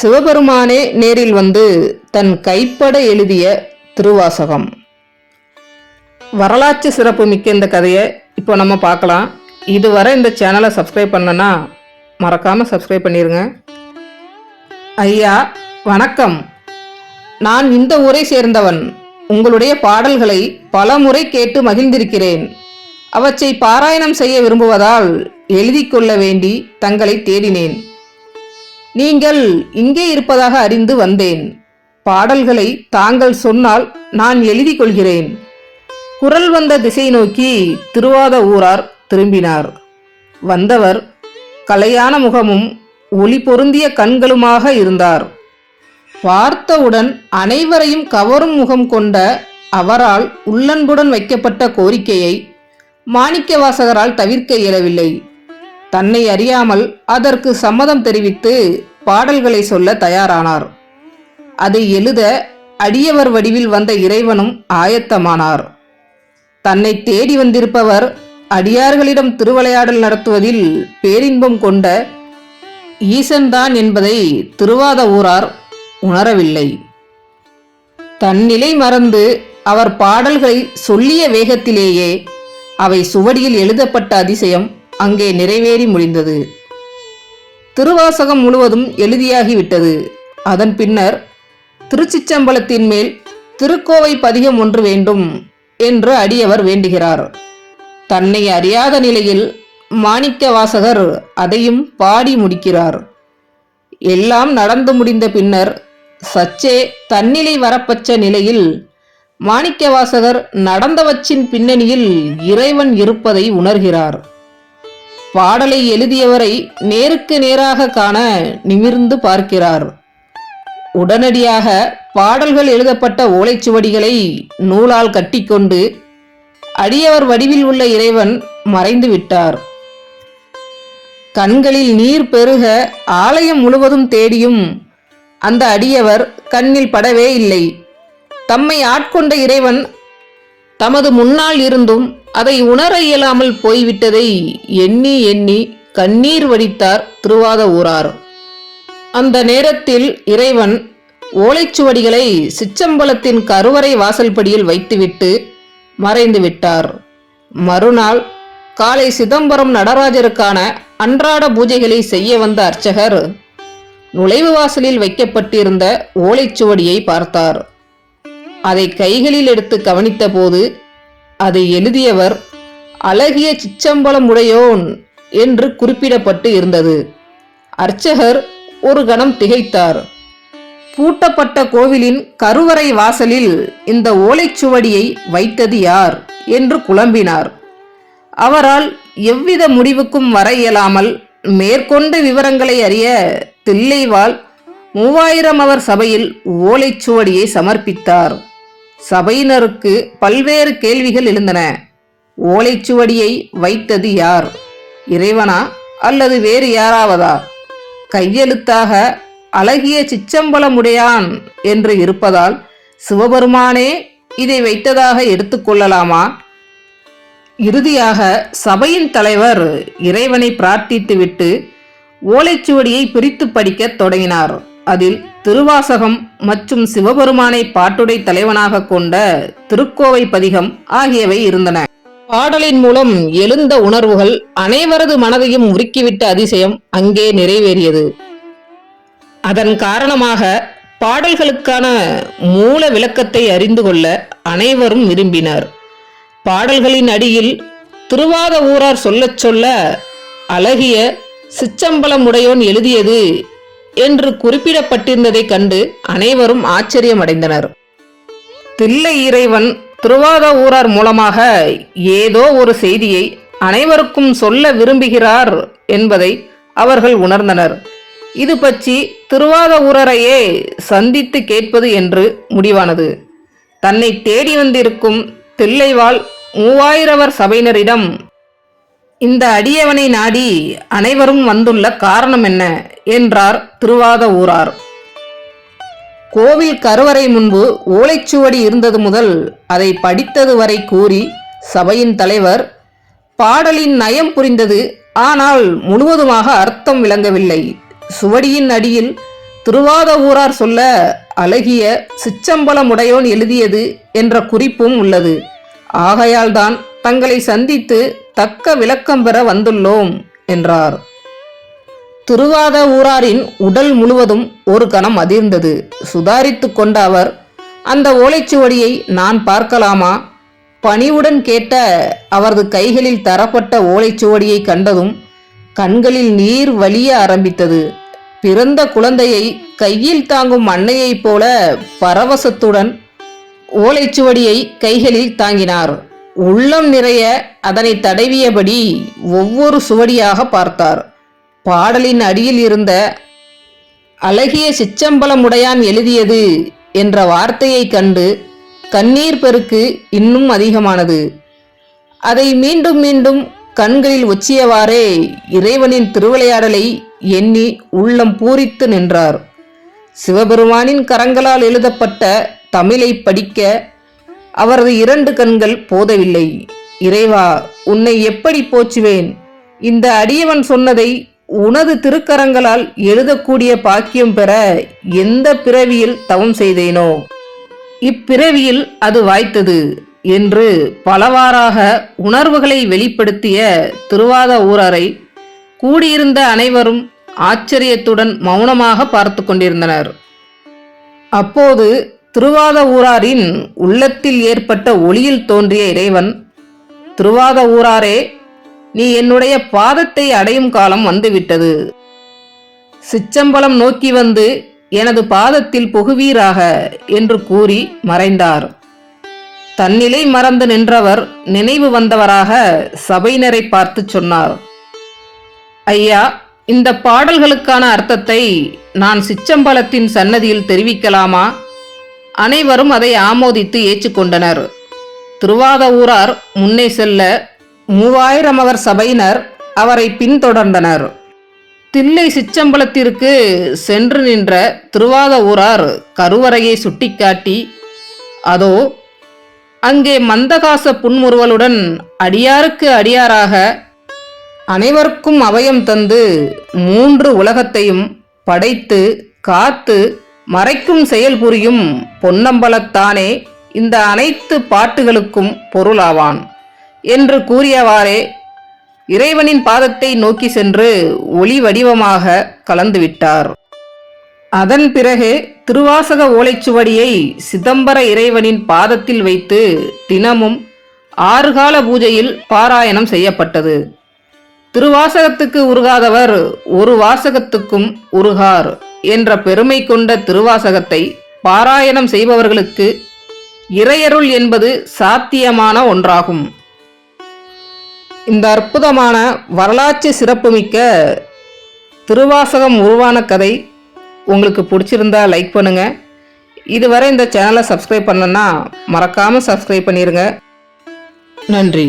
சிவபெருமானே நேரில் வந்து தன் கைப்பட எழுதிய திருவாசகம். வரலாற்று சிறப்பு மிக்க இந்த கதையை இப்போ நம்ம பார்க்கலாம். இதுவரை இந்த சேனலை சப்ஸ்கிரைப் பண்ணனா மறக்காமல் சப்ஸ்கிரைப் பண்ணிடுங்க ஐயா வணக்கம். நான் இந்த ஊரை சேர்ந்தவன். உங்களுடைய பாடல்களை பல முறை கேட்டு மகிழ்ந்திருக்கிறேன். அவற்றை பாராயணம் செய்ய விரும்புவதால் எழுதி கொள்ள வேண்டி தங்களை தேடினேன். நீங்கள் இங்கே இருப்பதாக அறிந்து வந்தேன். பாடல்களை தாங்கள் சொன்னால் நான் எழுதி கொள்கிறேன். குரல் வந்த திசை நோக்கி திருவாத ஊரார் திரும்பினார். வந்தவர் கலையான முகமும் ஒளி பொருந்திய கண்களுமாக இருந்தார். பார்த்தவுடன் அனைவரையும் கவரும் முகம் கொண்ட அவரால் உள்ளன்புடன் வைக்கப்பட்ட கோரிக்கையை மாணிக்கவாசகரால் தவிர்க்க இயலவில்லை. தன்னை அறியாமல் அதற்கு சம்மதம் தெரிவித்து பாடல்களை சொல்ல தயாரானார். அதை எழுத அடியவர் வடிவில் வந்த இறைவனும் ஆயத்தமானார். தன்னை தேடி வந்திருப்பவர் அடியார்களிடம் திருவிளையாடல் நடத்துவதில் பேரின்பம் கொண்ட ஈசன்தான் என்பதை திருவாத ஊரார் உணரவில்லை. தன்னிலை மறந்து அவர் பாடல்களை சொல்லிய வேகத்திலேயே அவை சுவடியில் எழுதப்பட்ட அதிசயம் அங்கே நிறைவேறி முடிந்தது. திருவாசகம் முழுவதும் எழுதியாகிவிட்டது. அதன் பின்னர் திருச்சிச்சம்பளத்தின் மேல் திருக்கோவை பதிகம் ஒன்று வேண்டும் என்று அடியவர் வேண்டுகிறார். தன்னை அறியாத நிலையில் மாணிக்க வாசகர் அதையும் பாடி முடிக்கிறார். எல்லாம் நடந்து முடிந்த பின்னர் சச்சே தன்னிலை வரப்பச்ச நிலையில் மாணிக்கவாசகர் நடந்தவற்றின் பின்னணியில் இறைவன் இருப்பதை உணர்கிறார். பாடலை எழுதியவரை நேருக்கு நேராக காண நிமிர்ந்து பார்க்கிறார். உடனடியாக பாடல்கள் எழுதப்பட்ட ஓலைச்சுவடிகளை நூலால் கட்டிக்கொண்டு அடியவர் வடிவில் உள்ள இறைவன் மறைந்து விட்டார். கண்களில் நீர் பெருக ஆலயம் முழுவதும் தேடியும் அந்த அடியவர் கண்ணில் படவே இல்லை. தம்மை ஆட்கொண்ட இறைவன் தமது முன்னால் இருந்தும் அதை உணர இயலாமல் போய்விட்டதை எண்ணி எண்ணி கண்ணீர் வடித்தார் திருவாத ஊரார். அந்த நேரத்தில் இறைவன் ஓலைச்சுவடிகளை சிச்சம்பலத்தின் கருவறை வாசல்படியில் வைத்துவிட்டு மறைந்து விட்டார். மறுநாள் காலை சிதம்பரம் நடராஜருக்கான அன்றாட பூஜைகளை செய்ய வந்த அர்ச்சகர் நுழைவு வாசலில் வைக்கப்பட்டிருந்த ஓலைச்சுவடியை பார்த்தார். அதை கைகளில் எடுத்து கவனித்தபோது அதை எழுதியவர் அழகிய சிச்சம்பலம் உடையோன் என்று குறிப்பிடப்பட்டு இருந்தது. அர்ச்சகர் ஒரு கணம் திகைத்தார். பூட்டப்பட்ட கோவிலின் கருவறை வாசலில் இந்த ஓலைச்சுவடியை வைத்தது யார் என்று குழம்பினார். அவரால் எவ்வித முடிவுக்கும் வர இயலாமல் மேற்கொண்ட விவரங்களை அறிய தில்லைவாள் மூவாயிரம் அவர் சபையில் ஓலைச்சுவடியை சமர்ப்பித்தார். சபையினருக்கு பல்வேறு கேள்விகள் எழுந்தன. ஓலைச்சுவடியை வைத்தது யார்? இறைவனா அல்லது வேறு யாராவதா? கையெழுத்தாக அழகிய சிச்சம்பலமுடையான் என்று இருப்பதால் சிவபெருமானே இதை வைத்ததாக எடுத்துக்கொள்ளலாமா இறுதியாக சபையின் தலைவர் இறைவனை பிரார்த்தித்துவிட்டு ஓலைச்சுவடியை பிரித்து படிக்கத் தொடங்கினார். அதில் திருவாசகம் மற்றும் சிவபெருமானை பாட்டுடை தலைவனாக கொண்ட திருக்கோவை பதிகம் ஆகியவை இருந்தன. பாடலின் மூலம் எழுந்த உணர்வுகள் அனைவரது மனதையும் உருக்கிவிட்ட அதிசயம் அங்கே நிறைவேறியது. அதன் காரணமாக பாடல்களுக்கான மூல விளக்கத்தை அறிந்து கொள்ள அனைவரும் விரும்பினர். பாடல்களின் அடியில் திருவாத ஊரார் சொல்லச் சொல்ல அழகிய சிச்சம்பலம் உடையோன் எழுதியது என்று குறிப்பிடப்பட்டிருந்ததைக் கண்டு அனைவரும் ஆச்சரியமடைந்தனர். தில்லை இறைவன் திருவாத ஊரார் மூலமாக ஏதோ ஒரு செய்தியை அனைவருக்கும் சொல்ல விரும்புகிறார் என்பதை அவர்கள் உணர்ந்தனர். இது பற்றி திருவாத ஊரரையே சந்தித்து கேட்பது என்று முடிவானது. தன்னை தேடி வந்திருக்கும் தில்லைவாள் மூவாயிரவர் சபையினரிடம் இந்த அடியவனை நாடி அனைவரும் வந்துள்ள காரணம் என்ன? என்றார் திருவாத ஊரார். கோவில் கருவறை முன்பு ஓலைச்சுவடி இருந்தது முதல் அதை படித்தது வரை கூறி சபையின் தலைவர் பாடலின் நயம் புரிந்தது ஆனால் முழுவதுமாக அர்த்தம் விளங்கவில்லை. சுவடியின் அடியில் திருவாத ஊரார் சொல்ல அழகிய சிச்சம்பலமுடையோன் எழுதியது என்ற குறிப்பும் உள்ளது. ஆகையால்தான் தங்களை சந்தித்து தக்க விளக்கம் பெற வந்துள்ளோம் என்றார். திருவாத ஊராரின் உடல் முழுவதும் ஒரு கணம் அதிர்ந்தது. சுதாரித்து கொண்ட அவர் அந்த ஓலைச்சுவடியை நான் பார்க்கலாமா? பணிவுடன் கேட்ட அவரது கைகளில் தரப்பட்ட ஓலைச்சுவடியை கண்டதும் கண்களில் நீர் வலிய ஆரம்பித்தது. பிறந்த குழந்தையை கையில் தாங்கும் அன்னையைப் போல பரவசத்துடன் ஓலைச்சுவடியை கைகளில் தாங்கினார். உள்ளம் நிறைய அதனை தடவியபடி ஒவ்வொரு சுவடியாக பார்த்தார். பாடலின் அடியில் இருந்த அழகிய சிச்சம்பலமுடையான் எழுதியது என்ற வார்த்தையைக் கண்டு கண்ணீர் பெருக்கு இன்னும் அதிகமானது. அதை மீண்டும் மீண்டும் கண்களில் ஒச்சியவாறே இறைவனின் திருவிளையாடலை எண்ணி உள்ளம் பூரித்து நின்றார். சிவபெருமானின் கரங்களால் எழுதப்பட்ட தமிழை படிக்க அவரது இரண்டு கண்கள் போதவில்லை. இறைவா உன்னை எப்படி போச்சுவேன் இந்த அடியவன் சொன்னதை உனது திருக்கரங்களால் எழுதக்கூடிய பாக்கியம் பெற எந்த பிறவியில் தவம் செய்தேனோ? இப்பிறவியில் அது வாய்த்தது என்று பலவாறாக உணர்வுகளை வெளிப்படுத்திய திருவாத ஊரரை கூடியிருந்த அனைவரும் ஆச்சரியத்துடன் மௌனமாக பார்த்து கொண்டிருந்தனர். அப்போது திருவாத ஊராரின் உள்ளத்தில் ஏற்பட்ட ஒளியில் தோன்றிய இறைவன் திருவாத ஊராரே நீ என்னுடைய பாதத்தை அடையும் காலம் வந்துவிட்டது. சிச்சம்பலம் நோக்கி வந்து எனது பாதத்தில் புகுவீராக என்று கூறி மறைந்தார். தன்னிலை மறந்து நின்றவர் நினைவு வந்தவராக சபையினரை பார்த்து சொன்னார். ஐயா இந்த பாடல்களுக்கான அர்த்தத்தை நான் சிச்சம்பலத்தின் சன்னதியில் தெரிவிக்கலாமா? அனைவரும் அதை ஆமோதித்து ஏற்றுக்கொண்டனர். திருவாத ஊரார் முன்னே செல்ல மூவாயிரம் அவர் சபையினர் அவரை பின்தொடர்ந்தனர். தில்லை சிச்சம்பலத்திற்கு சென்று நின்ற திருவாத ஊரார் கருவறையை சுட்டிக்காட்டி அதோ அங்கே மந்தகாச புன்முறுவலுடன் அடியாருக்கு அடியாராக அனைவருக்கும் அபயம் தந்து மூன்று உலகத்தையும் படைத்து காத்து மறைக்கும் செயல் புரியும் பொன்னம்பலத்தானே இந்த அனைத்து பாட்டுகளுக்கும் பொருளாவான்? என்று கூறியவாறே இறைவனின் பாதத்தை நோக்கி சென்று ஒளி வடிவமாக கலந்துவிட்டார். அதன் பிறகு திருவாசக ஓலைச்சுவடியை சிதம்பர இறைவனின் பாதத்தில் வைத்து தினமும் ஆறுகால பூஜையில் பாராயணம் செய்யப்பட்டது. திருவாசகத்துக்கு உருகாதவர் ஒரு வாசகத்துக்கும் உருகார். என்ற பெருமை கொண்ட திருவாசகத்தை பாராயணம் செய்பவர்களுக்கு இறையருள் என்பது சாத்தியமான ஒன்றாகும். இந்த அற்புதமான வரலாற்று சிறப்புமிக்க திருவாசகம் உருவான கதை உங்களுக்கு பிடிச்சிருந்தா லைக் பண்ணுங்கள் இதுவரை இந்த சேனலை சப்ஸ்கிரைப் பண்ணலன்னா மறக்காமல் சப்ஸ்கிரைப் பண்ணிடுங்க நன்றி.